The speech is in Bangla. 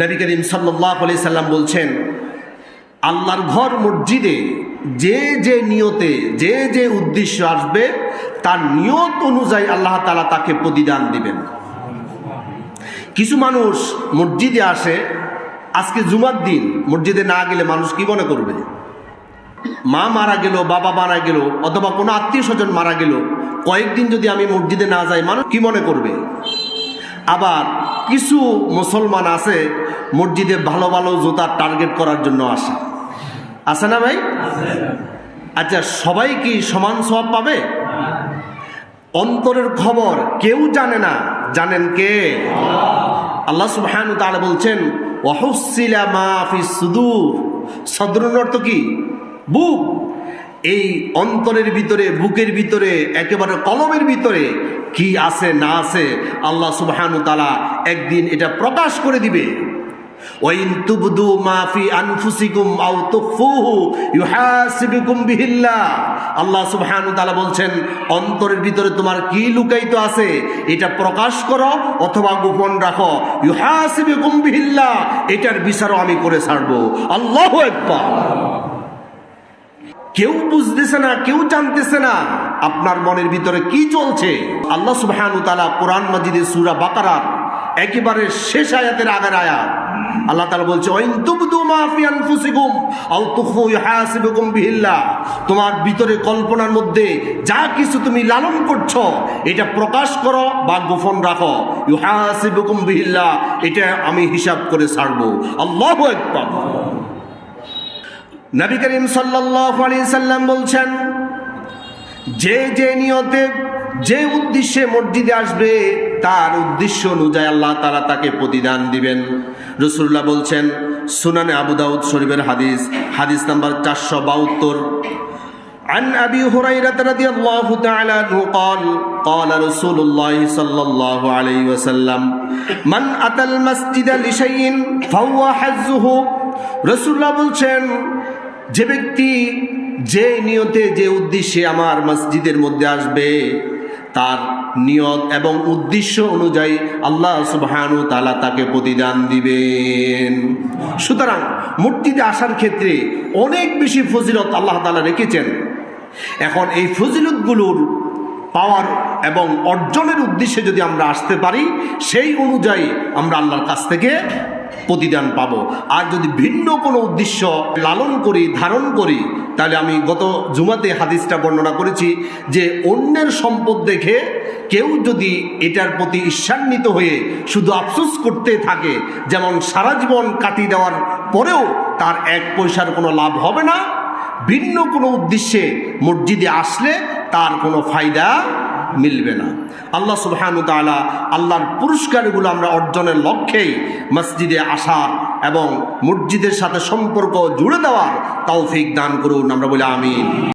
নবী করিম সাল্লাহ আলি সাল্লাম বলছেন, আল্লাহর ঘর মসজিদে যে যে নিয়তে, যে যে উদ্দেশ্য আসবে, তার নিয়ত অনুযায়ী আল্লাহ তালা তাকে প্রতিদান দিবেন। কিছু মানুষ মসজিদে আসে, আজকে জুমার দিন, মসজিদে না গেলে মানুষ কি মনে করবে? মা মারা গেল, বাবা মারা গেল, অথবা কোনো আত্মীয় স্বজন মারা গেল, কয়েকদিন যদি আমি মসজিদে না যাই, মানুষ কি মনে করবে? আবার কিছু মুসলমান আছে মসজিদে ভালো ভালো জুতার টার্গেট করার জন্য আসে। আছে না ভাই? আচ্ছা সবাই কি সমান সব পাবে? অন্তরের খবর কেউ জানে না। জানেন কে? আল্লাহ সুবহানাহু তাআলা বলছেন ওয়াহুসিলা মা ফি সুদূর। সদরুন অর্থ কি? বুক। এই অন্তরের ভিতরে, বুকের ভিতরে, একেবারে কলমের ভিতরে কি আছে না আছে, আল্লাহ সুবহানাহু তাআলা একদিন এটা প্রকাশ করে দিবে। বলছেন, অন্তরের ভিতরে তোমার কি আছে এটা প্রকাশ করো অথবা গোপন রাখো। এটার বিচারও আমি করে ছাড়বো। আল্লাহু কেউ বুঝতেছে না, কেউ জানতেছে না আপনার মনের ভিতরে কি চলছে। আল্লাহ সুবহানাহু কোরআন মাজিদে সূরা বাকারার একেবারে শেষ আয়াতের আগের আয়াত। আল্লাহ তোমার ভিতরে কল্পনার মধ্যে যা কিছু তুমি লালন এটা প্রকাশ করো বা গোপন রাখো। এটা আমি হিসাব করে ছাড়বো। আল্লাহু সাল্লাম বলছেন, যে যে নিয়তে, যে উদ্দেশ্যে মসজিদে আসবে তার উদ্দেশ্য অনুযায়ী আল্লাহ তারা তাকে প্রতিদান দিবেন রসুল্লাহ বলছেন সুনানে আবু দাউদ শরীফের হাদিস হাদিস নাম্বার চারশো বাহাত্তর عن أبي هريرة رضي الله تعالى عنه قال قال رسول الله صلى الله عليه وسلم من أتى المسجد لشيء فهو حزه رسول الله বলছেন যে ব্যক্তি যে নিয়তে যে উদ্দেশ্যে আমার মসজিদের মধ্যে আসবে তার নিয়ত এবং উদ্দেশ্য অনুযায়ী আল্লাহ সুবহানু তালা তাকে প্রতিদান দিবেন। সুতরাং মূর্তিতে আসার ক্ষেত্রে অনেক বেশি ফজিলত আল্লাহ তালা রেখেছেন। এখন এই ফজিলতগুলোর পাওয়ার এবং অর্জনের উদ্দেশ্যে যদি আমরা আসতে পারি, সেই অনুযায়ী আমরা আল্লাহর কাছ থেকে প্রতিদান পাবো। আর যদি ভিন্ন কোনো উদ্দেশ্য লালন করি, ধারণ করি, তাহলে আমি গত জুমাতে হাদিসটা বর্ণনা করেছি যে অন্যের সম্পদ দেখে কেউ যদি এটার প্রতি ঈর্ষান্বিত হয়ে শুধু আফসোস করতে থাকে, যেমন সারা জীবন কাটিয়ে দেওয়ার পরেও তার এক পয়সার কোনো লাভ হবে না, ভিন্ন কোনো উদ্দেশ্যে মসজিদে আসলে তার কোনো ফায়দা মিলবে না। আল্লাহ সুবহানু তালা আল্লাহর পুরস্কারগুলো আমরা অর্জনের লক্ষ্যেই মসজিদে আসা এবং মসজিদের সাথে সম্পর্ক জুড়ে দেওয়ার তৌফিক দান করুন। আমরা বলি আমিন।